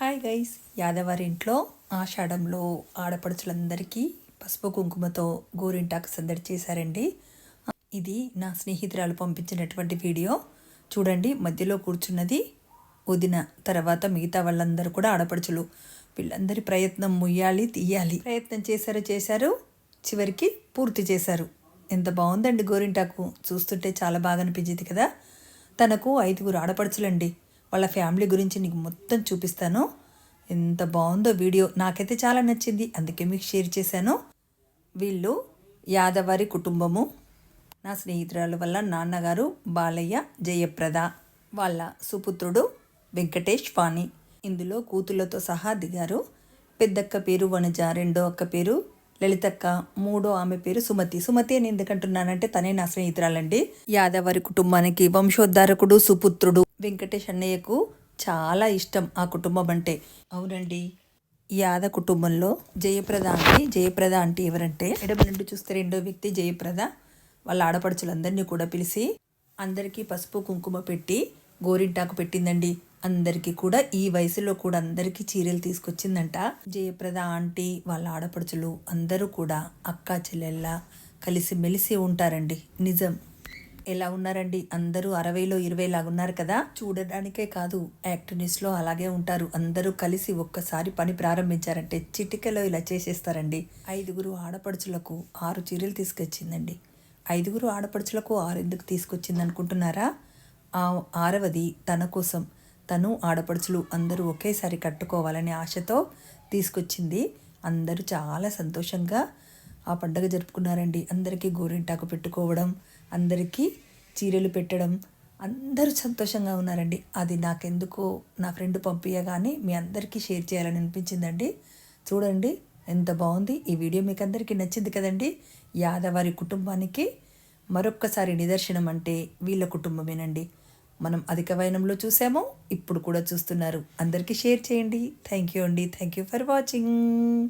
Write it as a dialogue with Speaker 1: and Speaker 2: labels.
Speaker 1: Hi guys యాదవారి ఇంట్లో ఆషాఢంలో ఆడపడుచులందరికీ పసుపు కుంకుమతో గోరింటాకు సందడి చేశారండి. ఇది నా స్నేహితురాలు పంపించినటువంటి వీడియో. చూడండి మధ్యలో కూర్చున్నది వదిన తర్వాత మిగతా వాళ్ళందరూ కూడా ఆడపడుచులు. వీళ్ళందరి ప్రయత్నం ముయ్యాలి తీయాలి. ప్రయత్నం చేశారు చేశారు. చివరికి పూర్తి చేశారు. ఎంత బాగుందండి గోరింటాకు. చూస్తుంటే చాలా బాగా అనిపించింది కదా. తనకు ఐదుగురు ఆడపడుచులండి. వాళ్ళ ఫ్యామిలీ గురించి నీకు మొత్తం చూపిస్తాను. ఎంత బాగుందో వీడియో నాకైతే చాలా నచ్చింది. అందుకే మీకు షేర్ చేశాను. వీళ్ళు యాదవారి కుటుంబము. నా స్నేహితురాల వల్ల నాన్నగారు బాలయ్య జయప్రద వాళ్ళ సుపుత్రుడు వెంకటేష్ వాణి ఇందులో కూతుళ్ళతో సహా దిగారు. పెద్దక్క పేరు వనజ రెండో అక్క పేరు లలితక్క మూడో ఆమె పేరు సుమతి. సుమతి అని ఎందుకంటున్నానంటే తనే నా స్నేహితురాలండి. యాదవారి కుటుంబానికి వంశోద్ధారకుడు సుపుత్రుడు వెంకటేష్ అన్నయ్యకు చాలా ఇష్టం ఆ కుటుంబం అంటే. అవునండి. యాద కుటుంబంలో జయప్రద అంటే జయప్రద అంటే ఎవరంటే ఎడమ నుండి చూస్తే రెండో వ్యక్తి జయప్రద. వాళ్ళ ఆడపడుచులందరినీ కూడా పిలిచి అందరికీ పసుపు కుంకుమ పెట్టి గోరింటాకు పెట్టిందండి. అందరికీ కూడా ఈ వయసులో కూడా అందరికీ చీరలు తీసుకొచ్చిందంట. జయప్రద ఆంటీ వాళ్ళ ఆడపడుచులు అందరూ కూడా అక్క చెల్లెళ్ళ కలిసి మెలిసి ఉంటారండి. నిజం. ఎలా ఉన్నారండి? అందరూ అరవైలో ఇరవై లాగా ఉన్నారు కదా? చూడడానికే కాదు యాక్టివ్నెస్లో అలాగే ఉంటారు. అందరూ కలిసి ఒక్కసారి పని ప్రారంభించారంటే చిటికలో ఇలా చేసేస్తారండి. ఐదుగురు ఆడపడుచులకు ఆరు చీరలు తీసుకొచ్చిందండి. ఐదుగురు ఆడపడుచులకు ఆరు ఎందుకు తీసుకొచ్చింది అనుకుంటున్నారా ఆ ఆరవది తన కోసం. తను ఆడపడుచులు అందరూ ఒకేసారి కట్టుకోవాలనే ఆశతో తీసుకొచ్చింది. అందరూ చాలా సంతోషంగా ఆ పండగ జరుపుకున్నారండి. అందరికీ గోరింటాకు పెట్టుకోవడం అందరికీ చీరలు పెట్టడం అందరూ సంతోషంగా ఉన్నారండి. అది నాకెందుకో నా ఫ్రెండ్ పంపించగానే మీ అందరికీ షేర్ చేయాలని అనిపించిందండి. చూడండి ఎంత బాగుంది. ఈ వీడియో మీకు అందరికీ నచ్చింది కదండి. యాదవారి కుటుంబానికి మరొక్కసారి నిదర్శనం అంటే వీళ్ళ కుటుంబమేనండి. మనం అధిక వైనంలో చూసామో ఇప్పుడు కూడా చూస్తున్నారు. అందరికీ షేర్ చేయండి. థ్యాంక్ యూ అండి. Thank you for watching.